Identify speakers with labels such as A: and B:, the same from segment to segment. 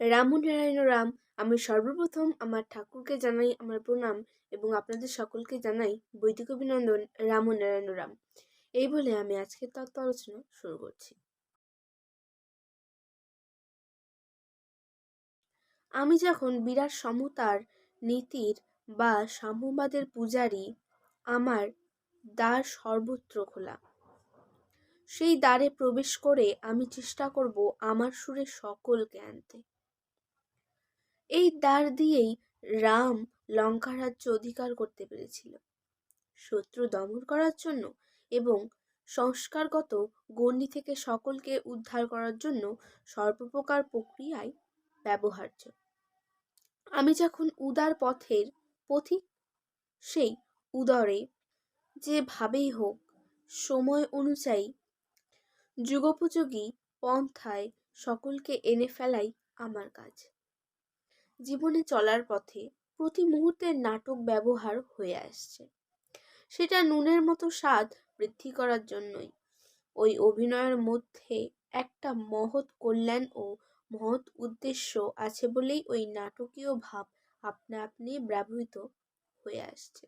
A: রামনারায়ণ রাম, আমি সর্বপ্রথম আমার ঠাকুরকে জানাই আমার প্রণাম এবং আপনাদের সকলকে জানাই বৈদিক অভিনন্দন রামনারায়ণ রাম। এই বলে আমি আজকে তত্ত্ব আলোচনা শুরু করছি। আমি যখন বিরাট সমতার নীতির বা সাম্যবাদের পূজারী, আমার দ্বার সর্বত্র খোলা। সেই দ্বারে প্রবেশ করে আমি চেষ্টা করব আমার সুরে সকলকে আনতে। এই দ্বার দিয়েই রাম লঙ্কা রাজ্য অধিকার করতে পেরেছিল। শত্রু দমন করার জন্য এবং সংস্কারগত গণ্ডি থেকে সকলকে উদ্ধার করার জন্য সর্বপ্রকার প্রক্রিয়ায় ব্যবহার্য। আমি যখন উদার পথের পথিক, সেই উদরে যেভাবেই হোক, সময় অনুযায়ী যুগোপযোগী পন্থায় সকলকে এনে ফেলাই আমার কাজ। জীবনে চলার পথে প্রতি মুহূর্তের নাটক ব্যবহার হয়ে আসছে। সেটা নুনের মতো স্বাদ বৃদ্ধি করার জন্যই। ওই অভিনয়ের মধ্যে একটা মহৎ কল্যাণ ও মহৎ উদ্দেশ্য আছে বলেই ওই নাটকীয় ভাব আপনা আপনি ব্যবহৃত হয়ে আসছে।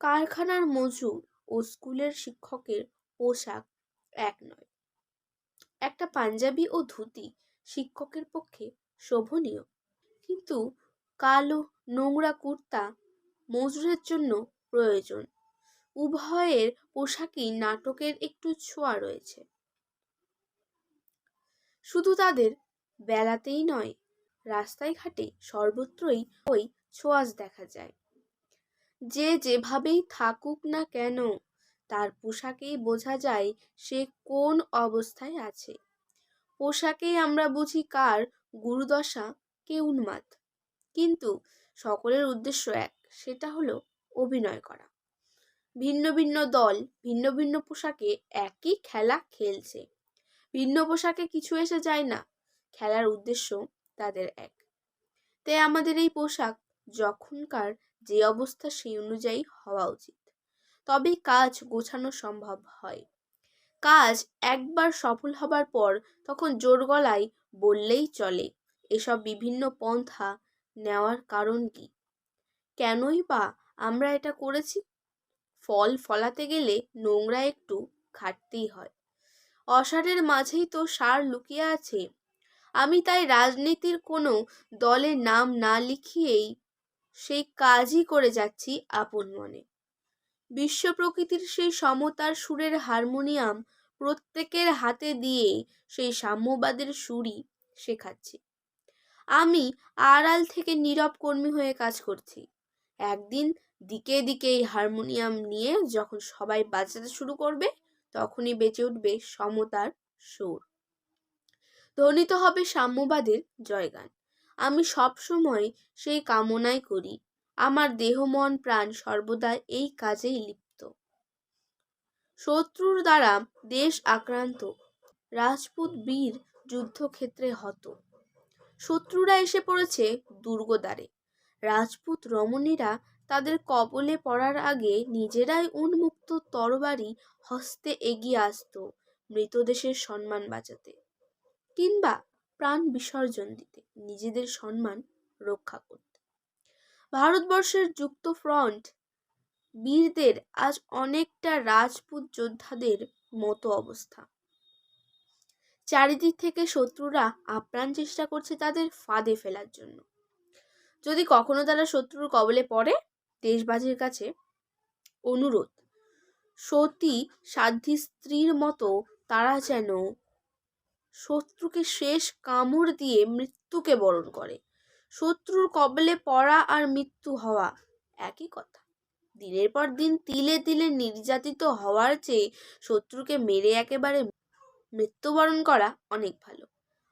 A: কারখানার মজুর ও স্কুলের শিক্ষকের পোশাক এক নয়। একটা পাঞ্জাবি ও ধুতি শিক্ষকের পক্ষে শোভনীয়। কিন্তু কালো নোংরা কুর্তা মজুরের জন্য প্রয়োজন। উভয়ের পোশাকই নাটকের একটু ছোঁয়া রয়েছে। শুধু তাদের বেলাতেই নয় রাস্তায় ঘাটে সর্বত্রই ওই ছোঁয়াচ দেখা যায়। যে যেভাবেই থাকুক না কেন, তার পোশাকেই বোঝা যায় সে কোন অবস্থায় আছে। পোশাকেই আমরা বুঝি কার গুরুদশা কে উন্মাদ? কিন্তু সকলের উদ্দেশ্য এক, সেটা হলো অভিনয় করা। ভিন্ন ভিন্ন দল, ভিন্ন ভিন্ন পোশাকে একই খেলা খেলছে। ভিন্ন পোশাকে কিছু এসে যায় না, খেলার উদ্দেশ্য তাদের এক। তাই আমাদের এই পোশাক যখনকার যে অবস্থা সেই অনুযায়ী হওয়া উচিত। তবেই কাজ গোছানো সম্ভব হয়। কাজ একবার সফল হবার পর তখন জোর গলায় বললেই চলে এসব বিভিন্ন পন্থা নেওয়ার কারণ কি? কেনই বা আমরা এটা করেছি? ফল ফলাতে গেলে নোংরা একটু ঘাটতেই হয়। অসারের মাঝেই তো সার লুকিয়ে আছে। আমি তাই রাজনীতির কোনো দলের নাম না লিখিয়েই সেই কাজই করে যাচ্ছি আপন মনে। বিশ্ব প্রকৃতির সেই সমতার সুরের হারমোনিয়াম প্রত্যেকের হাতে দিয়ে সেই সাম্যবাদের সুরই শেখাচ্ছি। আমি আড়াল থেকে নীরব কর্মী হয়ে কাজ করছি। একদিন দিকে দিকে এই হারমোনিয়াম নিয়ে যখন সবাই বাজাতে শুরু করবে, তখনই বেঁচে উঠবে সমতার সুর। ধ্বনিত হবে সাম্যবাদের জয়গান। আমি সবসময় সেই কামনাই করি। আমার দেহ, মন, প্রাণ সর্বদা এই কাজেই লিপ্ত। শত্রুর দ্বারা দেশ আক্রান্ত, রাজপুত বীর যুদ্ধক্ষেত্রে হত। শত্রুরা এসে পড়েছে দুর্গদ্বারে। রাজপুত রমণীরা তাদের কবলে পড়ার আগে নিজেরাই উন্মুক্ত তরবারি হস্তে এগিয়ে আসত মৃতদেশের সম্মান বাঁচাতে কিংবা প্রাণ বিসর্জন দিতে নিজেদের সম্মান রক্ষা করতে। ভারতবর্ষের যুক্ত ফ্রন্ট বীরদের আজ অনেকটা রাজপুত যোদ্ধাদের মতো অবস্থা। চারিদিক থেকে শত্রুরা আপ্রাণ চেষ্টা করছে তাদের ফাঁদে ফেলার জন্য। যদি কখনো তারা শত্রুর কবলে পড়ে দেশবাজির কাছে অনুরোধ, সতী সাধ্যী স্ত্রীর মতো তারা যেন শত্রুকে শেষ কামড় দিয়ে মৃত্যুকে বরণ করে। শত্রুর কবলে পড়া আর মৃত্যু হওয়া একই কথা। দিনের পর দিন তিলে তিলে নির্যাতিত হওয়ার চেয়ে শত্রুকে মেরে একেবারে মৃত্যুবরণ করা অনেক ভালো।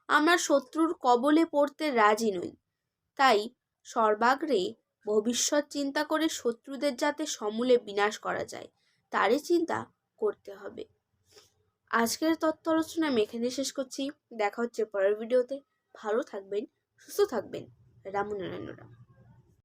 A: আমরা শত্রুর কবলে পড়তে রাজি নই। তাই সর্বাগ্রে ভবিষ্যৎ চিন্তা করে শত্রুদের যাতে সমূলে বিনাশ করা যায়, তারই চিন্তা করতে হবে। আজকের তথ্য আলোচনা আমি এখানে শেষ করছি। দেখা হচ্ছে পরের ভিডিওতে। ভালো থাকবেন, সুস্থ থাকবেন। রামনারায়ণ রাম